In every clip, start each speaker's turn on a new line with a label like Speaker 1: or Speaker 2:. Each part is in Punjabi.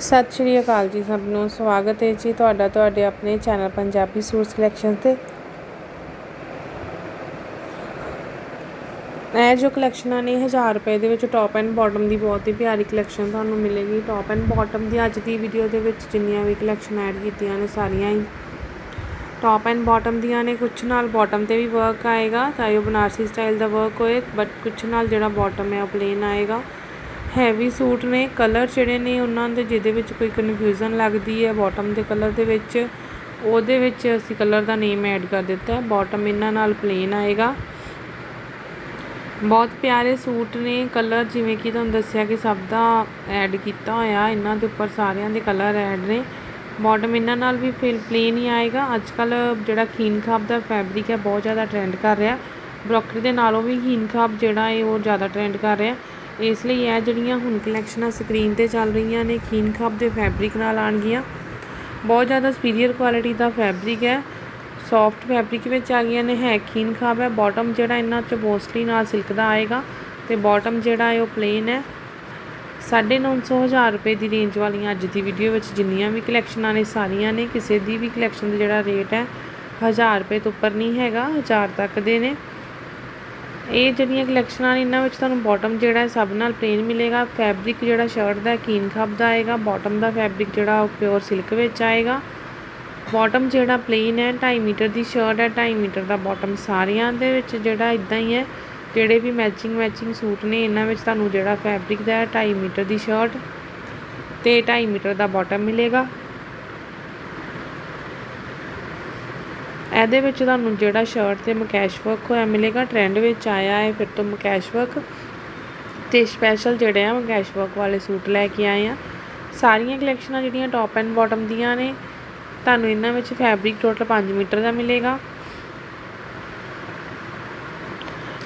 Speaker 1: ਸਤਿ ਸ਼੍ਰੀ ਅਕਾਲ ਜੀ ਸਭ ਨੂੰ। ਸਵਾਗਤ ਹੈ ਜੀ ਤੁਹਾਡਾ ਤੁਹਾਡੇ ਆਪਣੇ ਚੈਨਲ ਪੰਜਾਬੀ ਸੂਟਸ ਕਲੈਕਸ਼ਨ ਤੇ। ਇਹ ਜੋ ਕਲੈਕਸ਼ਨਾਂ ਨੇ 1000 ਰੁਪਏ ਦੇ ਵਿੱਚ ਟੌਪ ਐਂਡ ਬਾਟਮ ਦੀ ਬਹੁਤ ਹੀ ਪਿਆਰੀ ਕਲੈਕਸ਼ਨ ਤੁਹਾਨੂੰ ਮਿਲੇਗੀ। ਟੌਪ ਐਂਡ ਬਾਟਮ ਦੀ ਅੱਜ ਦੀ ਵੀਡੀਓ ਦੇ ਵਿੱਚ ਜਿੰਨੀਆਂ ਵੀ ਕਲੈਕਸ਼ਨ ਐਡ ਕੀਤੀਆਂ ਨੇ ਸਾਰੀਆਂ ਹੀ। ਟੌਪ ਐਂਡ ਬਾਟਮ ਦੀਆਂ ਨੇ ਕੁਝ ਨਾਲ ਬਾਟਮ ਤੇ ਵੀ ਵਰਕ ਆਏਗਾ, ਚਾਹੇ ਉਹ ਬਨਾਰਸੀ ਸਟਾਈਲ ਦਾ ਵਰਕ ਹੋਏ ਬਟ ਕੁਝ ਨਾਲ ਜਿਹੜਾ ਬਾਟਮ ਹੈ ਉਹ ਪਲੇਨ ਆਏਗਾ। ਹੈਵੀ ਸੂਟ ਨੇ, ਕਲਰ ਜਿਹੜੇ ਨੇ ਉਹਨਾਂ ਦੇ ਜਿਹਦੇ ਵਿੱਚ ਕੋਈ ਕਨਫਿਊਜ਼ਨ ਲੱਗਦੀ ਹੈ ਬਾਟਮ ਦੇ ਕਲਰ ਦੇ ਵਿੱਚ, ਉਹਦੇ ਵਿੱਚ ਅਸੀਂ ਕਲਰ ਦਾ ਨੇਮ ਐਡ ਕਰ ਦਿੱਤਾ। ਹੈ ਬਾਟਮ ਇਹਨਾਂ ਨਾਲ ਪਲੇਨ ਆਏਗਾ। ਬਹੁਤ ਪਿਆਰੇ ਸੂਟ ਨੇ, ਕਲਰ ਜਿਵੇਂ ਕਿ ਤੁਹਾਨੂੰ ਦੱਸਿਆ ਕਿ ਸਭ ਦਾ ਐਡ ਕੀਤਾ ਹੋਇਆ, ਇਹਨਾਂ ਦੇ ਉੱਪਰ ਸਾਰਿਆਂ ਦੇ ਕਲਰ ਐਡ ਨੇ। ਬਾਟਮ ਇਹਨਾਂ ਨਾਲ ਵੀ ਫਿਲ ਪਲੇਨ ਹੀ ਆਏਗਾ। ਅੱਜ ਕੱਲ ਜਿਹੜਾ ਖੀਨ ਖਾਬ ਦਾ ਫੈਬਰਿਕ ਹੈ, ਬਹੁਤ ਜ਼ਿਆਦਾ ਟ੍ਰੈਂਡ ਕਰ ਰਿਹਾ। ਬ੍ਰੋਕਰੀ ਦੇ ਨਾਲੋਂ ਵੀ ਖੀਨ ਖਾਬ ਜਿਹੜਾ ਹੈ, ਉਹ ਜ਼ਿਆਦਾ ਟ੍ਰੈਂਡ ਕਰ ਰਿਹਾ। ਇਸ ਲਈ ਇਹ ਜਿਹੜੀਆਂ ਹੁਣ ਕਲੈਕਸ਼ਨਾਂ ਸਕਰੀਨ ਤੇ ਚੱਲ ਰਹੀਆਂ ਨੇ, ਖੀਨ ਖਾਬ ਦੇ ਫੈਬਰਿਕ ਨਾਲ ਆਣਗੀਆਂ ਬਹੁਤ ਜ਼ਿਆਦਾ ਸੁਪੀਰੀਅਰ ਕੁਆਲਿਟੀ ਦਾ ਫੈਬਰਿਕ ਹੈ। ਸੌਫਟ ਫੈਬਰਿਕ ਵਿੱਚ ਆ ਗਈਆਂ ਨੇ, ਹੈ ਖੀਨ ਖਾਬ ਹੈ। ਬਾਟਮ ਜਿਹੜਾ ਇਹਨਾਂ 'ਚ ਮੋਸਟਲੀ ਨਾਲ ਸਿਲਕ ਦਾ ਆਏਗਾ ਤੇ ਬਾਟਮ ਜਿਹੜਾ ਹੈ ਉਹ ਪਲੇਨ ਹੈ। 950 ਹਜ਼ਾਰ ਰੁਪਏ ਦੀ ਰੇਂਜ ਵਾਲੀਆਂ ਅੱਜ ਦੀ ਵੀਡੀਓ ਵਿੱਚ ਜਿੰਨੀਆਂ ਵੀ ਕਲੈਕਸ਼ਨਾਂ ਨੇ, ਸਾਰੀਆਂ ਨੇ। ਕਿਸੇ ਦੀ ਵੀ ਕਲੈਕਸ਼ਨ ਦਾ ਜਿਹੜਾ ਰੇਟ ਹੈ 1000 ਰੁਪਏ ਤੋਂ ਉੱਪਰ ਨਹੀਂ ਹੈਗਾ 1000 ਤੱਕ ਦੇ ਨੇ। ਇਹ ਜਿਹੜੀਆਂ ਕਲੈਕਸ਼ਨਾਂ ਨੇ, ਇਹਨਾਂ ਵਿੱਚ ਤੁਹਾਨੂੰ ਬਾਟਮ ਜਿਹੜਾ ਸਭ ਨਾਲ ਪਲੇਨ ਮਿਲੇਗਾ। ਫੈਬਰਿਕ ਜਿਹੜਾ ਸ਼ਰਟ ਦਾ ਕੀਨ ਖੱਬ ਦਾ ਆਏਗਾ। ਬਾਟਮ ਦਾ ਫੈਬਰਿਕ ਜਿਹੜਾ, ਉਹ ਪਿਓਰ ਸਿਲਕ ਵਿੱਚ ਆਏਗਾ। ਬਾਟਮ ਜਿਹੜਾ ਪਲੇਨ ਹੈ 2.5 ਮੀਟਰ ਦੀ ਸ਼ਰਟ ਹੈ। 2.5 ਮੀਟਰ ਦਾ ਬਾਟਮ ਸਾਰਿਆਂ ਦੇ ਵਿੱਚ ਜਿਹੜਾ ਇਦਾਂ ਹੀ ਹੈ। ਜਿਹੜੇ ਵੀ ਮੈਚਿੰਗ ਮੈਚਿੰਗ ਸੂਟ ਨੇ, ਇਹਨਾਂ ਵਿੱਚ ਤੁਹਾਨੂੰ ਜਿਹੜਾ ਫੈਬਰਿਕ ਦਾ ਹੈ 2.5 ਮੀਟਰ ਦੀ ਸ਼ਰਟ ਤੇ 2.5 ਮੀਟਰ ਦਾ ਬਾਟਮ ਮਿਲੇਗਾ। ਇਹਦੇ ਵਿੱਚ ਤੁਹਾਨੂੰ ਜਿਹੜਾ ਸ਼ਰਟ ਤੇ ਮਕੈਸ਼ ਵਰਕ ਹੋਇਆ ਮਿਲੇਗਾ ਟ੍ਰੈਂਡ ਵਿੱਚ ਆਇਆ ਹੈ, ਫਿਰ ਤੋਂ ਮਕੈਸ਼ ਵਰਕ ਤੇ ਸਪੈਸ਼ਲ ਜਿਹੜੇ ਆ ਮਕੈਸ਼ ਵਰਕ ਵਾਲੇ ਸੂਟ ਲੈ ਕੇ ਆਏ ਆ। ਸਾਰੀਆਂ ਕਲੈਕਸ਼ਨਾਂ ਜਿਹੜੀਆਂ ਟੌਪ ਐਂਡ ਬਾਟਮ ਦੀਆਂ ਨੇ, ਤੁਹਾਨੂੰ ਇਹਨਾਂ ਵਿੱਚ ਫੈਬਰਿਕ ਟੋਟਲ 5 ਮੀਟਰ ਦਾ ਮਿਲੇਗਾ।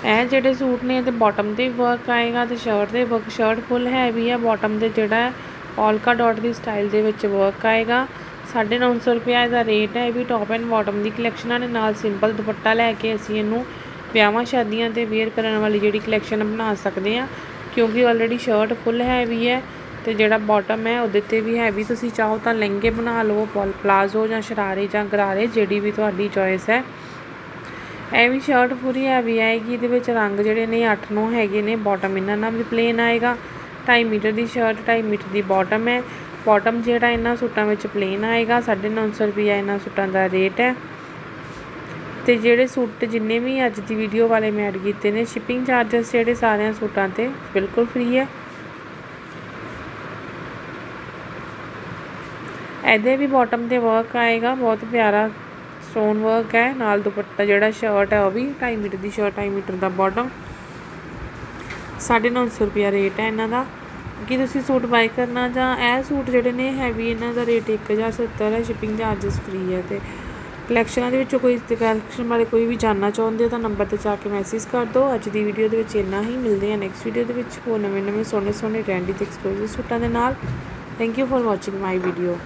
Speaker 1: ਇਹ ਜਿਹੜੇ ਸੂਟ ਨੇ ਤੇ ਬਾਟਮ ਤੇ ਵਰਕ ਆਏਗਾ, ਤੇ ਸ਼ਰਟ ਦੇ ਵਰਕ ਸ਼ਰਟ ਫੁੱਲ ਹੈਵੀ ਹੈ ਬਾਟਮ ਦੇ ਜਿਹੜਾ ਪੋਲਕਾ ਡਾਟ ਦੀ ਸਟਾਈਲ ਦੇ ਵਿੱਚ ਵਰਕ ਆਏਗਾ। 950 ਰੁਪਏ ਇਹਦਾ ਰੇਟ ਹੈ, ਇਹ ਵੀ ਟੌਪ ਐਂਡ ਬਾਟਮ ਦੀ ਕਲੈਕਸ਼ਨਾਂ ਨੇ ਨਾਲ ਸਿੰਪਲ ਦੁਪੱਟਾ ਲੈ ਕੇ ਅਸੀਂ ਇਹਨੂੰ ਵਿਆਹਾਂ ਸ਼ਾਦੀਆਂ ਤੇ ਵੇਅਰ ਕਰਨ ਵਾਲੀ ਜਿਹੜੀ ਕਲੈਕਸ਼ਨ ਬਣਾ ਸਕਦੇ ਆ ਕਿਉਂਕਿ ਆਲਰੇਡੀ ਸ਼ਰਟ ਫੁੱਲ ਹੈਵੀ ਹੈ ਤੇ ਜਿਹੜਾ ਬਾਟਮ ਹੈ ਉਹਦੇ ਤੇ ਵੀ ਹੈਵੀ ਤੁਸੀਂ ਚਾਹੋ ਤਾਂ ਲਹਿੰਗੇ ਬਣਾ ਲਓ ਪਲਾਜ਼ੋ ਜਾਂ ਸ਼ਰਾਰੇ ਜਾਂ ਗਰਾਰੇ, ਜਿਹੜੀ ਵੀ ਤੁਹਾਡੀ ਚੋਇਸ ਹੈ। ਇਹ ਵੀ ਸ਼ਰਟ ਪੂਰੀ ਹੈਵੀ ਆਏਗੀ, ਇਹਦੇ ਵਿੱਚ ਰੰਗ ਜਿਹੜੇ ਨੇ 8-9 ਹੈਗੇ ਨੇ ਬਾਟਮ ਇਹਨਾਂ ਨਾਲ ਵੀ ਪਲੇਨ ਆਏਗਾ। 2.5 ਮੀਟਰ ਦੀ ਸ਼ਰਟ 2.5 ਮੀਟਰ ਦੀ ਬਾਟਮ ਹੈ। ਬਾਟਮ ਜਿਹੜਾ ਇਹਨਾਂ ਸੂਟਾਂ ਵਿੱਚ ਪਲੇਨ ਆਏਗਾ 950 ਰੁਪਏ ਇਹਨਾਂ ਸੂਟਾਂ ਦਾ ਰੇਟ ਹੈ। ਤੇ ਜਿਹੜੇ ਸੂਟ ਜਿੰਨੇ ਵੀ ਅੱਜ ਦੀ ਵੀਡੀਓ ਵਾਲੇ ਮੈਂ ਐਡ ਕੀਤੇ ਨੇ ਸ਼ਿਪਿੰਗ ਚਾਰजेस ਜਿਹੜੇ ਸਾਰਿਆਂ ਸੂਟਾਂ ਤੇ ਬਿਲਕੁਲ ਫ੍ਰੀ ਹੈ। ਇਹਦੇ ਵੀ ਬਾਟਮ ਤੇ ਵਰਕ ਆਏਗਾ, ਬਹੁਤ ਪਿਆਰਾ ਸਟੋਨ ਵਰਕ ਹੈ। ਨਾਲ ਦੁਪੱਟਾ ਜਿਹੜਾ ਸ਼ਰਟ ਹੈ, ਉਹ ਵੀ 2.5 ਮੀਟਰ ਦੀ ਸ਼ਰਟ 2.5 ਮੀਟਰ ਦਾ ਬਾਟਮ 950 ਰੁਪਿਆ ਰੇਟ ਹੈ ਇਹਨਾਂ ਦਾ। ਕਿ ਤੁਸੀਂ ਸੂਟ ਬਾਈ ਕਰਨਾ ਜਾਂ ਇਹ ਸੂਟ ਜਿਹੜੇ ਨੇ ਹੈਵੀ ਇਹਨਾਂ ਦਾ ਰੇਟ 1070 ਹੈ ਸ਼ਿਪਿੰਗ ਚਾਰजेस ਫ੍ਰੀ ਹੈ ਤੇ ਕਲੈਕਸ਼ਨਾਂ ਦੇ ਵਿੱਚੋਂ ਕੋਈ ਕਲੈਕਸ਼ਨ ਬਾਰੇ ਕੋਈ ਵੀ ਜਾਨਣਾ ਚਾਹੁੰਦੇ ਹੋ ਤਾਂ ਨੰਬਰ ਤੇ ਜਾ ਕੇ ਮੈਸੇਜ ਕਰ ਦਿਓ। ਅੱਜ ਦੀ ਵੀਡੀਓ ਦੇ ਵਿੱਚ ਇੰਨਾ ਹੀ। ਮਿਲਦੇ ਹਾਂ ਨੈਕਸਟ ਵੀਡੀਓ ਦੇ ਵਿੱਚ ਹੋਰ ਨਵੇਂ ਨਵੇਂ ਸੋਹਣੇ ਸੋਹਣੇ ਟ੍ਰੈਂਡੀ ਤੇ ਐਕਸਕਲੂਸਿਵ ਸੂਟਾਂ ਦੇ ਨਾਲ। Thank you for watching my video